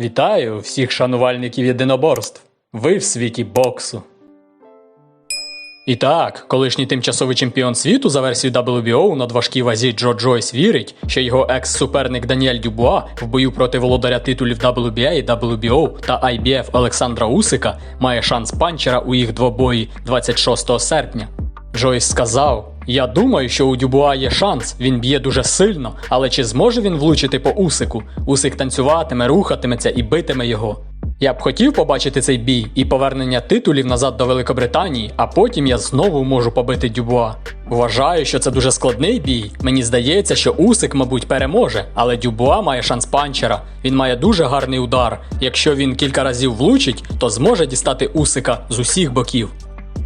Вітаю всіх шанувальників єдиноборств. Ви в світі боксу. І так, колишній тимчасовий чемпіон світу за версією WBO у надважкій вазі Джо Джойс вірить, що його екс-суперник Даніель Дюбуа в бою проти володаря титулів WBA, WBO та IBF Олександра Усика має шанс панчера у їх двобої 26 серпня. Джойс сказав: Я думаю, що у Дюбуа є шанс, він б'є дуже сильно, але чи зможе він влучити по Усику? Усик танцюватиме, рухатиметься і битиме його. Я б хотів побачити цей бій і повернення титулів назад до Великобританії, а потім я знову можу побити Дюбуа. Вважаю, що це дуже складний бій. Мені здається, що Усик, мабуть, переможе, але Дюбуа має шанс панчера. Він має дуже гарний удар. Якщо він кілька разів влучить, то зможе дістати Усика з усіх боків.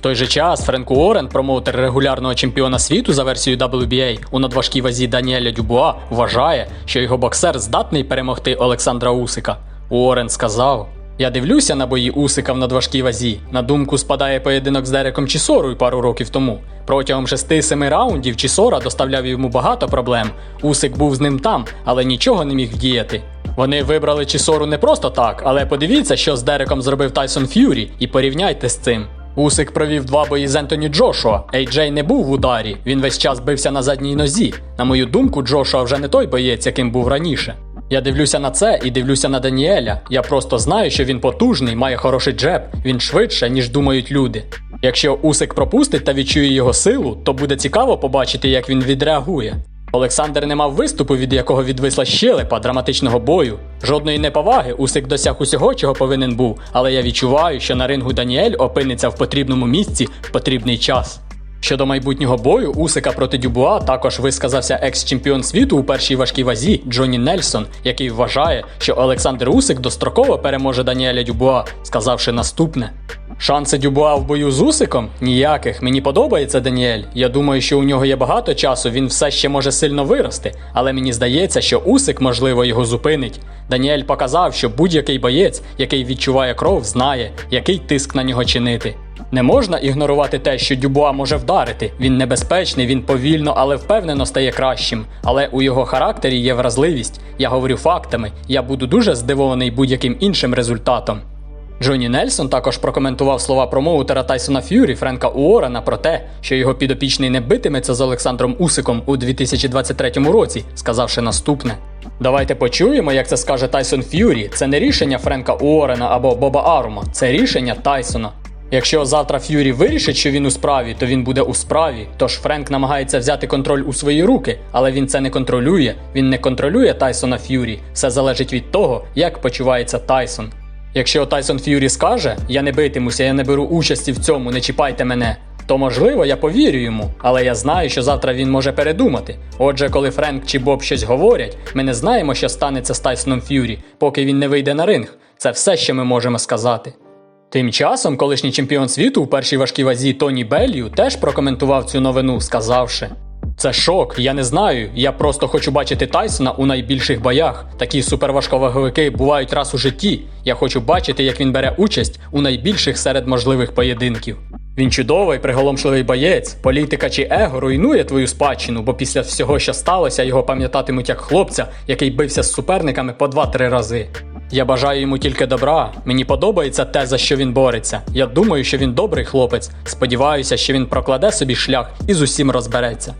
В той же час Френк Уоррен, промоутер регулярного чемпіона світу за версією WBA у надважкій вазі Даніеля Дюбуа, вважає, що його боксер здатний перемогти Олександра Усика. Уоррен сказав: Я дивлюся на бої Усика в надважкій вазі. На думку спадає поєдинок з Дереком Чісорою пару років тому. Протягом 6-7 раундів Чісора доставляв йому багато проблем. Усик був з ним там, але нічого не міг вдіяти. Вони вибрали Чісору не просто так, але подивіться, що з Дереком зробив Тайсон Ф'юрі, і порівняйте з цим. Усик провів два бої з Ентоні Джошуа. Ейджей не був в ударі, він весь час бився на задній нозі. На мою думку, Джошуа вже не той боєць, яким був раніше. Я дивлюся на це і дивлюся на Даніеля. Я просто знаю, що він потужний, має хороший джеб, він швидше, ніж думають люди. Якщо Усик пропустить та відчує його силу, то буде цікаво побачити, як він відреагує. Олександр не мав виступу, від якого відвисла щелепа драматичного бою. Жодної неповаги Усик досяг усього, чого повинен був, але я відчуваю, що на рингу Даніель опиниться в потрібному місці в потрібний час. Щодо майбутнього бою Усика проти Дюбуа також висказався екс-чемпіон світу у першій важкій вазі Джонні Нельсон, який вважає, що Олександр Усик достроково переможе Даніеля Дюбуа, сказавши наступне. Шанси Дюбуа в бою з Усиком? Ніяких. Мені подобається Даніель. Я думаю, що у нього є багато часу, він все ще може сильно вирости, але мені здається, що Усик, можливо, його зупинить. Даніель показав, що будь-який боєць, який відчуває кров, знає, який тиск на нього чинити. Не можна ігнорувати те, що Дюбуа може вдарити. Він небезпечний, він повільно, але впевнено стає кращим. Але у його характері є вразливість. Я говорю фактами. Я буду дуже здивований будь-яким іншим результатом. Джонні Нельсон також прокоментував слова промоутера Тайсона Ф'юрі Френка Уоррена про те, що його підопічний не битиметься з Олександром Усиком у 2023 році, сказавши наступне: Давайте почуємо, як це скаже Тайсон Ф'юрі. Це не рішення Френка Уоррена або Боба Арума, це рішення Тайсона. Якщо завтра Ф'юрі вирішить, що він у справі, то він буде у справі. Тож Френк намагається взяти контроль у свої руки, але він це не контролює. Він не контролює Тайсона Ф'юрі. Все залежить від того, як почувається Тайсон. Якщо Тайсон Ф'юрі скаже, я не битимуся, я не беру участі в цьому, не чіпайте мене, то можливо я повірю йому, але я знаю, що завтра він може передумати. Отже, коли Френк чи Боб щось говорять, ми не знаємо, що станеться з Тайсоном Ф'юрі, поки він не вийде на ринг. Це все, що ми можемо сказати. Тим часом, колишній чемпіон світу у першій важкій вазі Тоні Беллю теж прокоментував цю новину, сказавши: Це шок, я не знаю. Я просто хочу бачити Тайсона у найбільших боях. Такі суперважковаговики бувають раз у житті. Я хочу бачити, як він бере участь у найбільших серед можливих поєдинків. Він чудовий, приголомшливий боєць. Політика чи его руйнує твою спадщину, бо після всього, що сталося, його пам'ятатимуть як хлопця, який бився з суперниками по 2-3 рази. Я бажаю йому тільки добра. Мені подобається те, за що він бореться. Я думаю, що він добрий хлопець. Сподіваюся, що він прокладе собі шлях і з усім розбереться.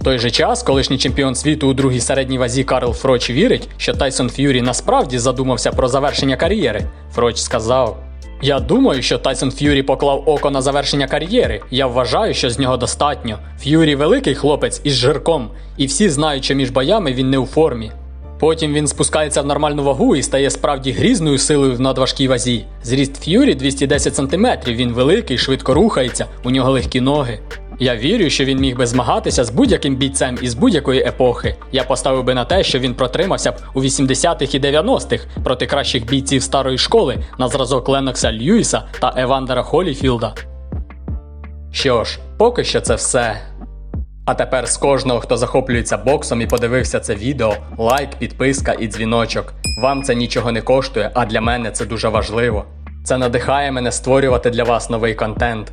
В той же час, колишній чемпіон світу у другій середній вазі Карл Фроч вірить, що Тайсон Ф'юрі насправді задумався про завершення кар'єри. Фроч сказав: Я думаю, що Тайсон Ф'юрі поклав око на завершення кар'єри. Я вважаю, що з нього достатньо. Ф'юрі великий хлопець із жирком, і всі знають, що між боями він не у формі. Потім він спускається в нормальну вагу і стає справді грізною силою в надважкій вазі. Зріст Ф'юрі 210 см, він великий, швидко рухається, у нього легкі ноги. Я вірю, що він міг би змагатися з будь-яким бійцем із будь-якої епохи. Я поставив би на те, що він протримався б у 80-х і 90-х проти кращих бійців старої школи на зразок Ленокса Льюіса та Евандера Холіфілда. Що ж, поки що це все. А тепер з кожного, хто захоплюється боксом і подивився це відео, лайк, підписка і дзвіночок. Вам це нічого не коштує, а для мене це дуже важливо. Це надихає мене створювати для вас новий контент.